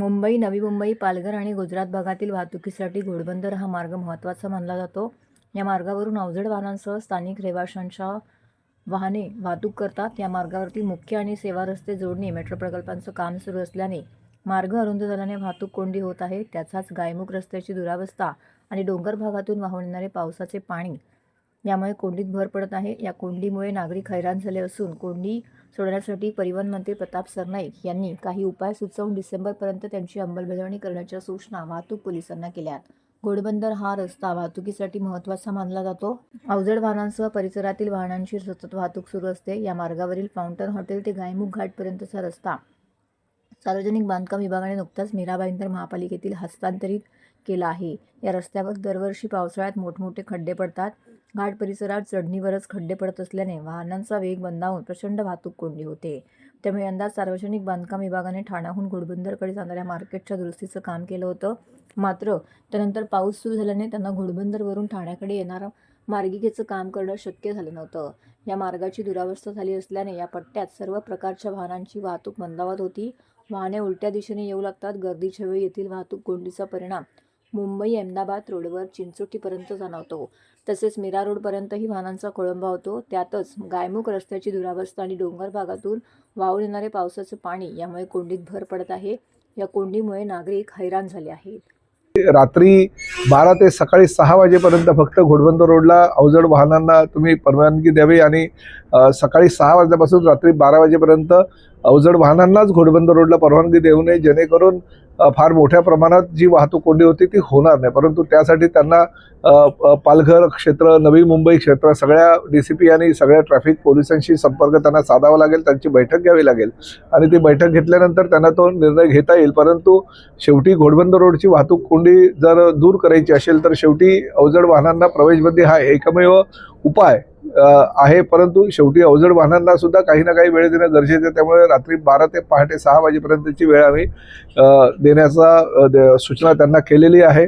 मुंबई नवी मुंबई पालघर आणि गुजरात भागातील वाहतुकीसाठी घोडबंदर हा मार्ग महत्त्वाचा मानला जातो. या मार्गावरून अवजड वाहनांसह स्थानिक रहिवाशांच्या वाहने वाहतूक करतात. या मार्गावरती मुख्य आणि सेवा रस्ते जोडणी मेट्रो प्रकल्पांचं काम सुरू असल्याने मार्ग अरुंद झाल्याने वाहतूक कोंडी होत आहे. त्याचाच गायमुख रस्त्याची दुरावस्था आणि डोंगर भागातून वाहून येणारे पावसाचे पाणी यामुळे कोंडीत भर पडत आहे. या कोंडीमुळे नागरिक हैराण झाले असून कोंडी सोडण्यासाठी परिवहन मंत्री प्रताप सरनाईक यांनी काही उपाय सुचवून डिसेंबरपर्यंत त्यांची अंमलबजावणी करण्याच्या सूचना वाहतूक पोलिसांना केल्यात घोडबंदर हा रस्ता वाहतुकीसाठी महत्त्वाचा मानला जातो. अवजड वाहनांसह परिसरातील वाहनांची सतत वाहतूक सुरू असते. या मार्गावरील फाउंटन हॉटेल ते गायमुख घाटपर्यंतचा रस्ता. सार्वजनिक बांधकाम विभागाने नुकताच मीराबाईंदर महापालिकेतील हस्तांतरित केला आहे. या रस्त्यावर दरवर्षी पावसाळ्यात मोठमोठे खड्डे पडतात. घाट परिसरात चढणीवरच खड्डे पडत असल्याने वाहनांचा वेग बंदावून प्रचंड वाहतूक कोंडी होते. त्यामुळे यंदा सार्वजनिक बांधकाम विभागाने ठाण्याहून घोडबंदरकडे जाणाऱ्या मार्केटच्या दुरुस्तीचं काम केलं होतं. मात्र त्यानंतर पाऊस सुरू झाल्याने त्यांना घोडबंदरवरून ठाण्याकडे येणारं मार्गिकेचं काम करणं शक्य झालं नव्हतं. या मार्गाची दुरावस्था झाली असल्याने या पट्ट्यात सर्व प्रकारच्या वाहनांची वाहतूक मंदावत होती. वाहने उलट्या दिशेने येऊ लागतात. गर्दीच्या वेळी येथील वाहतूक कोंडीचा परिणाम मुंबई अहमदाबाद रोडवर चिंचोटीपर्यंत जाणवतो. तसेच मीरा रोडपर्यंतही वाहनांचा खोळंबा होतो. त्यातच गायमुख रस्त्याची दुरावस्था आणि डोंगर भागातून वाहून येणारे पावसाचे पाणी यामुळे कोंडीत भर पडत आहे. या कोंडीमुळे नागरिक हैराण झाले आहेत. रात्री बारा ते सकाळी सहा वाजेपर्यंत फक्त घोडबंदर रोडला अवजड वाहनांना तुम्ही परवानगी द्यावी आणि सकाळी सहा वाजल्यापासून रात्री बारा वाजेपर्यंत अवजड वाहनांनाच घोडबंदर रोडला परवानगी देऊ नये जेणेकरून फार मोठ्या प्रमाणात जी वाहतूक कोंडी होती ती होणार नाही. परंतु त्यासाठी त्यांना पालघर क्षेत्र नवी मुंबई क्षेत्र सगळ्या डी सी पी आणि सगळ्या ट्रॅफिक पोलिसांशी संपर्क त्यांना साधावा लागेल त्यांची बैठक घ्यावी लागेल. आणि ती बैठक घेतल्यानंतर त्यांना तो निर्णय घेता येईल. परंतु शेवटी घोडबंदर रोडची वाहतूक कोंडी जर दूर करायची असेल तर शेवटी अवजड वाहनांना प्रवेशबंदी हा एकमेव उपाय आहे परंतु शेवटी अवजड वाहनांना सुद्धा काही ना काही वेळ देणं गरजेचं आहे. त्यामुळे रात्री बारा ते पहाटे सहा वाजेपर्यंतची वेळ आम्ही देण्याचा सूचना त्यांना केलेली आहे.